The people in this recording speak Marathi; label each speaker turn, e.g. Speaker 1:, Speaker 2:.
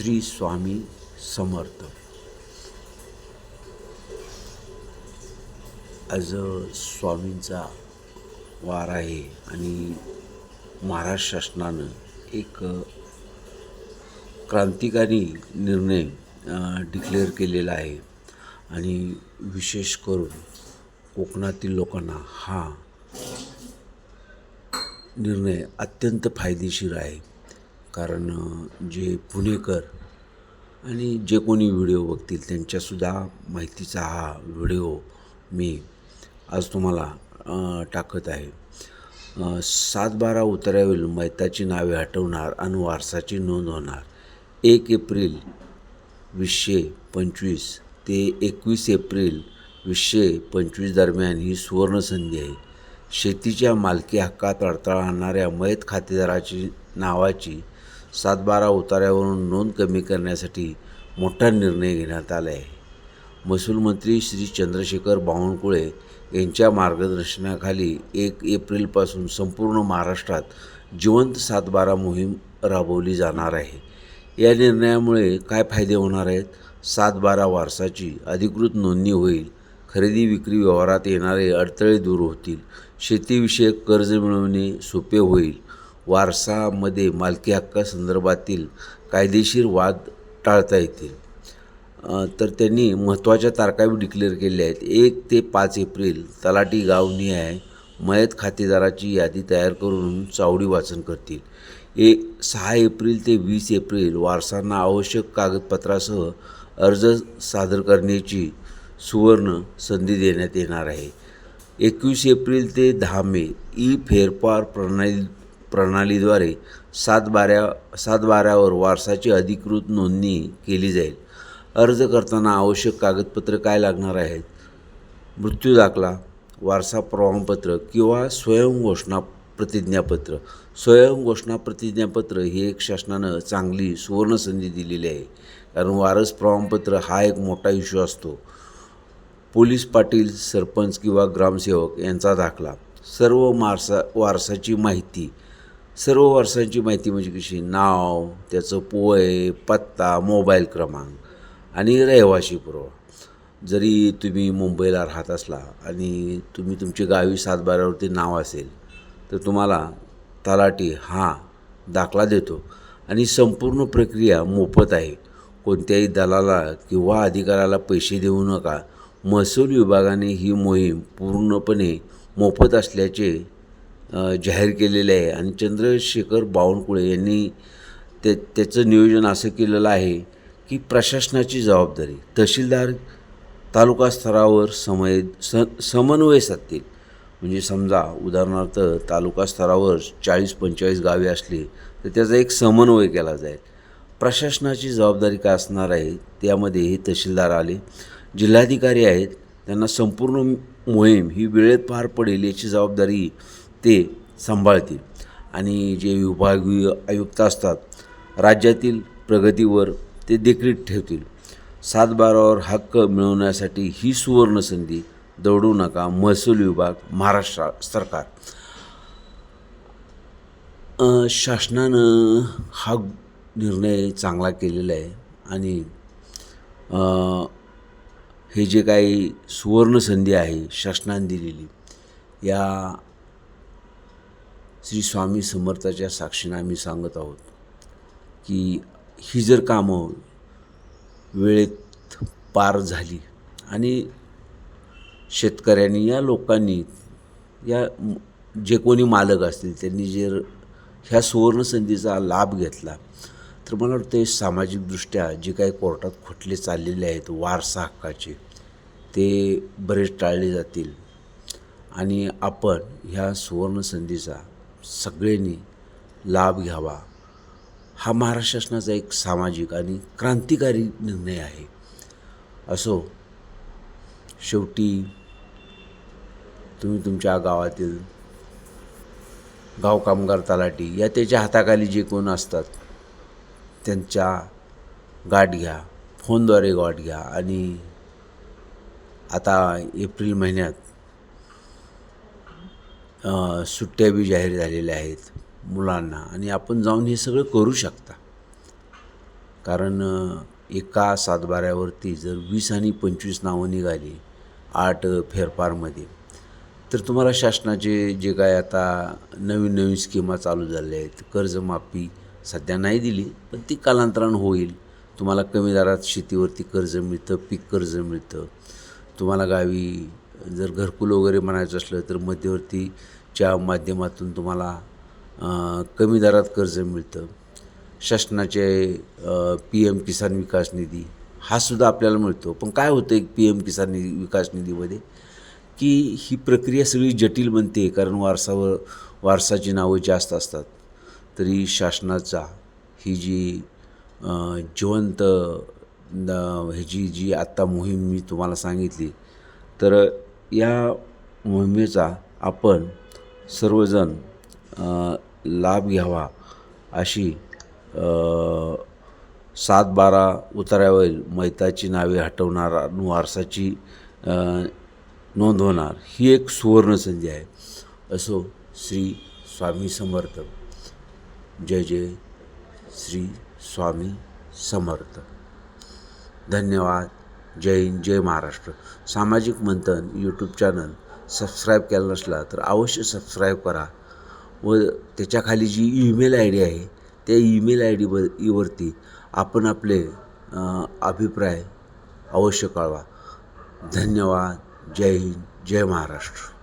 Speaker 1: श्री स्वामी समर्थ. आज स्वामींचा वार आहे आणि महाराष्ट्र शासनानं एक क्रांतिकारी निर्णय डिक्लेअर केलेला आहे. आणि विशेष करून कोकणातील लोकांना हा निर्णय अत्यंत फायदेशीर आहे. कारण जे पुणेकर आणि जे कोणी व्हिडिओ बघतील त्यांच्यासुद्धा माहितीचा हा व्हिडिओ मी आज तुम्हाला टाकत आहे. सात बारा उतार्यावरील मैताची नावे हटवणार आणि वारसाची नोंद होणार. एक एप्रिल वीसशे पंचवीस ते एकवीस एप्रिल वीसशे पंचवीस दरम्यान ही सुवर्णसंधी आहे. शेतीच्या मालकी हक्कात अडथळा आणणाऱ्या मयत खातेदाराची नावाची सातबारा उताऱ्यावरून नोंद कमी करण्यासाठी मोठा निर्णय घेण्यात आला आहे. महसूल मंत्री श्री चंद्रशेखर बावनकुळे यांच्या मार्गदर्शनाखाली एक एप्रिलपासून संपूर्ण महाराष्ट्रात जिवंत सातबारा मोहीम राबवली जाणार आहे. या निर्णयामुळे काय फायदे होणार आहेत? सातबारा वारसाची अधिकृत नोंदणी होईल. खरेदी विक्री व्यवहारात येणारे अडथळे दूर होतील. शेतीविषयक कर्ज मिळवणे सोपे होईल. वारसामध्ये मालकी हक्कासंदर्भातील कायदेशीर वाद टाळता येतील. तर त्यांनी महत्त्वाच्या तारखाही डिक्लेअर केल्या आहेत. एक ते पाच एप्रिल तलाठी गावनिहाय मयत खातेदाराची यादी तयार करून चावडी वाचन करतील. एक सहा एप्रिल ते वीस एप्रिल वारसांना आवश्यक कागदपत्रासह अर्ज सादर करण्याची सुवर्ण संधी देण्यात येणार आहे. एकवीस एप्रिल ते दहा मे ई फेरफार प्रणाली प्रणालीद्वारे सात बाऱ्या सात बाऱ्यावर वारसाची अधिकृत नोंदणी केली जाईल. अर्ज करताना आवश्यक कागदपत्र काय लागणार आहेत? मृत्यू दाखला वारसा प्रमाणपत्र किंवा स्वयंघोषणा प्रतिज्ञापत्र. स्वयंघोषणा प्रतिज्ञापत्र ही एक शासनानं चांगली सुवर्णसंधी दिलेली आहे. कारण वारस प्रमाणपत्र हा एक मोठा इश्यू असतो. पोलीस पाटील सरपंच किंवा ग्रामसेवक यांचा दाखला. सर्व मारसा वारसाची माहिती सर्व वारसांची माहिती म्हणजे कशी? नाव त्याचं पोय पत्ता मोबाईल क्रमांक आणि रहिवाशी पुरावा जरी तुम्ही मुंबईला राहत असला आणि तुम्ही तुमची गावी सातबाऱ्यावरती नाव असेल तर तुम्हाला तलाठी हा दाखला देतो आणि संपूर्ण प्रक्रिया मोफत आहे. कोणत्याही दलाला किंवा अधिकाऱ्याला पैसे देऊ नका. महसूल विभागाने ही मोहीम पूर्णपणे मोफत असल्याचे जाहीर केलेले आहे. आणि चंद्रशेखर बावनकुळे यांनी ते त्याचं नियोजन असं केलेलं आहे की प्रशासनाची जबाबदारी तहसीलदार तालुका स्तरावर समय स समन्वय साधतील. म्हणजे समजा उदाहरणार्थ तालुका स्तरावर चाळीस पंचेचाळीस गावे असली तर त्याचा एक समन्वय केला जाईल. प्रशासनाची जबाबदारी काय असणार आहे? त्यामध्ये हे तहसीलदार आले जिल्हाधिकारी आहेत त्यांना संपूर्ण मोहीम ही वेळेत पार पडेल याची जबाबदारी ते सांभाळतील. आणि जे विभागीय आयुक्त असतात राज्यातील प्रगतीवर ते देखरेख ठेवतील. सातबारावर हक्क मिळवण्यासाठी ही सुवर्ण संधी दौडू नका महसूल विभाग महाराष्ट्र सरकार. शासनानं हा निर्णय चांगला केलेला आहे आणि हे जे काही सुवर्णसंधी आहे शासनाने दिलेली या श्री स्वामी समर्थाच्या साक्षीनं आम्ही सांगत आहोत की ही जर कामं वेळेत पार झाली आणि शेतकऱ्यांनी या लोकांनी या जे कोणी मालक असतील त्यांनी जर ह्या सुवर्णसंधीचा लाभ घेतला तर मला वाटतं सामाजिकदृष्ट्या जे काही कोर्टात खोटले चाललेले आहेत वारसा हक्काचे ते बरेच टाळले जातील. आणि आपण ह्या सुवर्णसंधीचा सगळ्यांनी लाभ घ्यावा. हा महाराष्ट्र शासनाचा एक सामाजिक आणि क्रांतिकारी निर्णय आहे. असो शेवटी तुम्ही तुमच्या गावातील गाव कामगार तलाठी या त्याच्या हाताखाली जे कोण असतात त्यांच्या गाठ घ्या फोनद्वारे गाठ घ्या. आणि आता एप्रिल महिन्यात सुट्ट्या बी जाहीर झालेल्या आहेत मुलांना आणि आपण जाऊन हे सगळं करू शकता. कारण एका सातबाऱ्यावरती जर वीस आणि पंचवीस नावं निघाली आठ फेरफारमध्ये तर तुम्हाला शासनाचे जे काय आता नवीन नवीन स्कीमा चालू झाल्या आहेत कर्जमाफी सध्या नाही दिली पण ती कालांतरानं होईल. तुम्हाला कमी दरात शेतीवरती कर्ज मिळतं पीक कर्ज मिळतं. तुम्हाला गावी जर घरकुल वगैरे म्हणायचं असलं तर मध्यवर्तीच्या माध्यमातून तुम्हाला कमी दरात कर्ज मिळतं. शासनाचे पी एम किसान विकास निधी हा सुद्धा आपल्याला मिळतो. पण काय होतं एक पी एम किसान निधी विकास निधीमध्ये? की ही प्रक्रिया सगळी जटिल बनते कारण वारसावर वारसाची नावं जास्त असतात. तरी शासनाचा ही जी जिवंत ह्याची जी आत्ता मोहीम मी तुम्हाला सांगितली तर या मोहिमेचा आपण सर्वजण लाभ घ्यावा अशी सात बारा उतारावरील मैताची नावे हटवणारा वारसाची नोंद नोंदवणार ही एक सुवर्णसंधी आहे. असो श्री स्वामी समर्थ. जय जय श्री स्वामी समर्थ. धन्यवाद. जय हिंद जय महाराष्ट्र. सामाजिक मंथन यूट्यूब चॅनल सबस्क्राईब केला नसला तर अवश्य सबस्क्राईब करा व त्याच्याखाली जी ईमेल आय डी आहे त्या ईमेल आय डीवर वरती आपण आपले अभिप्राय अवश्य कळवा. धन्यवाद. जय हिंद जय महाराष्ट्र.